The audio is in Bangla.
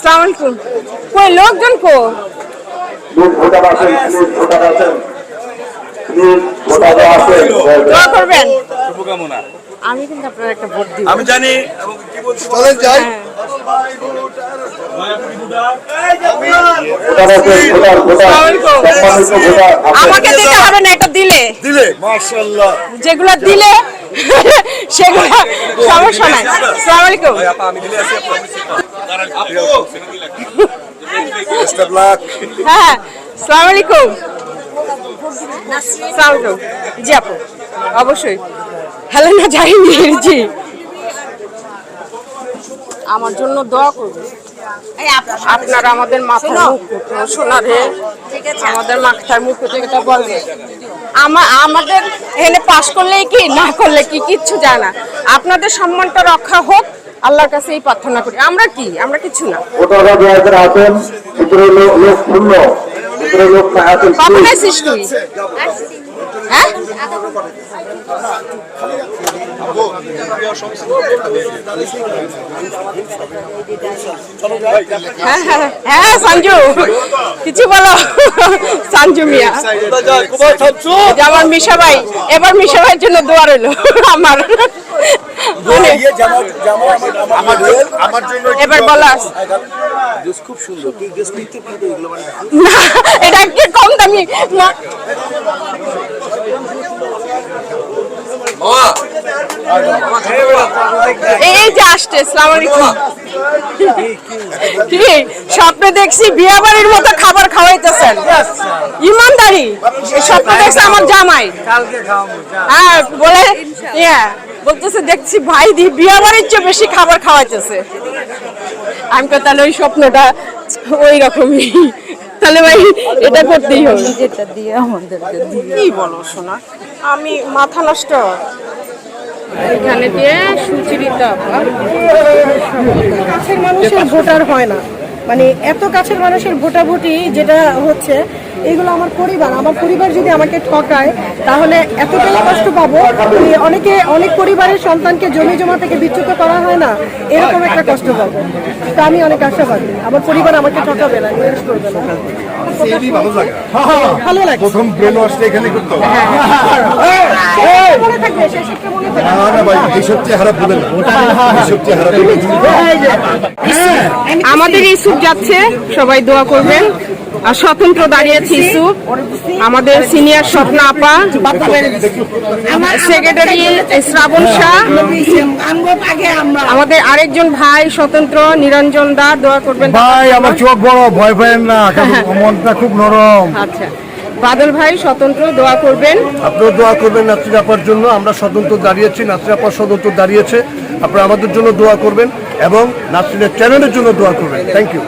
সালাম আলাইকুম। কই লোকজন কো প্লিজ ভোটার আছেন ভোটার আছেন। ভোটার আছেন। দোয়া করবেন। শুভকামনা। আমি কিন্তু আপনার একটা ভোট দিব। আমি জানি এবং কি বলছি? চলেন যাই। আসসালামু আছেন। আমাকে দিতে হবে না এটা দিলে। দিলে? মাশাআল্লাহ। যেগুলো দিলে সেগুলো সমস্যা নাই। সালাম আলাইকুম হ্যাঁ সালাম আলাইকুম। সালাম জি আপু অবশ্যই। হ্যালো না যাইনি। জি। আমার জন্য দোয়া করবেন। আপনারা আমাদের মাথার মুকুট সোনারে আমাদের মাথার মুকুট এটা বলবে। আমা- আমাদের এখানে পাশ করলেই কি না করলে কি কিচ্ছু যায় না। আপনাদের সম্মানটা রক্ষা হোক। আল্লাহর কাছে এই প্রার্থনা করি আমরা কি আমরা কিছু না হ্যাঁ হ্যাঁ হ্যাঁ হ্যাঁ সঞ্জু কিছু বলো সঞ্জু মিয়া আমার মিশাবাই এবার জন্য দোয়া আমার মানে, আমার আমার জন্য এবার বলো খুব সুন্দর। তুই গেস লিখতে কিন্তু এগুলো মানে না, এটা কি কম দামি? না, এই যে আসছে আলাইকুম। কি স্বপ্নে দেখছি বিয়ে বাড়ির মতো খাবার খাওয়াইতেছেন। ইমানদারি। স্বপ্ন দেখছে আমার জামাই। হ্যাঁ বলে বলতেছে দেখছি ভাই দি বিয়ে বাড়ির চেয়ে বেশি খাবার খাওয়াইতেছে। আমি কই তাহলে ওই স্বপ্নটা ওই রকমই। তাহলে ভাই এটা করতেই হবে। যেটা দিয়ে আমাদেরকে কি বলো শোনা আমি মাথা নষ্ট। এখানে দিয়ে সুচিরিতা কাছের মানুষের ভোটার হয় না। মানে এত কাছের মানুষের ভোটাভুটি যেটা হচ্ছে এগুলো আমার পরিবার। আমার পরিবার যদি আমাকে ঠকায় তাহলে এতটাই কষ্ট পাবো অনেকে অনেক পরিবারের সন্তানকে জমি জমা থেকে বিচ্যুত করা হয় না এরকম একটা কষ্ট পাবো। তা আমি অনেক আশাবাদী। আমার পরিবার আমাকে ঠকাবে না নিরাশ করবে না। ভালো লাগে ভালো লাগে প্রথম ব্রেন ওয়াশটা এখানে করতে আমাদের ইসুপ যাচ্ছে সবাই দোয়া করবেন। আর স্বতন্ত্র দাঁড়িয়েছে ইসুপ আমাদের সিনিয়র স্বপ্ন আপা সেক্রেটারি শ্রাবণ শাহ। আমাদের আরেকজন ভাই স্বতন্ত্র নিরঞ্জন দা দোয়া করবেন। ভাই আমার চোখ বড় ভয় পাবেন না মনটা খুব নরম। আচ্ছা। বাদল ভাই, স্বতন্ত্র, দোয়া করবেন। আপনারা দোয়া করবেন নাসরিন আপার জন্য। আমরা স্বতন্ত্র দাঁড়িয়েছি নাসরিন আপার স্বতন্ত্র দাঁড়িয়েছে। আপনারা আমাদের জন্য দোয়া করবেন এবং নাসরিনের চ্যানেলের জন্য দোয়া করবেন। Thank you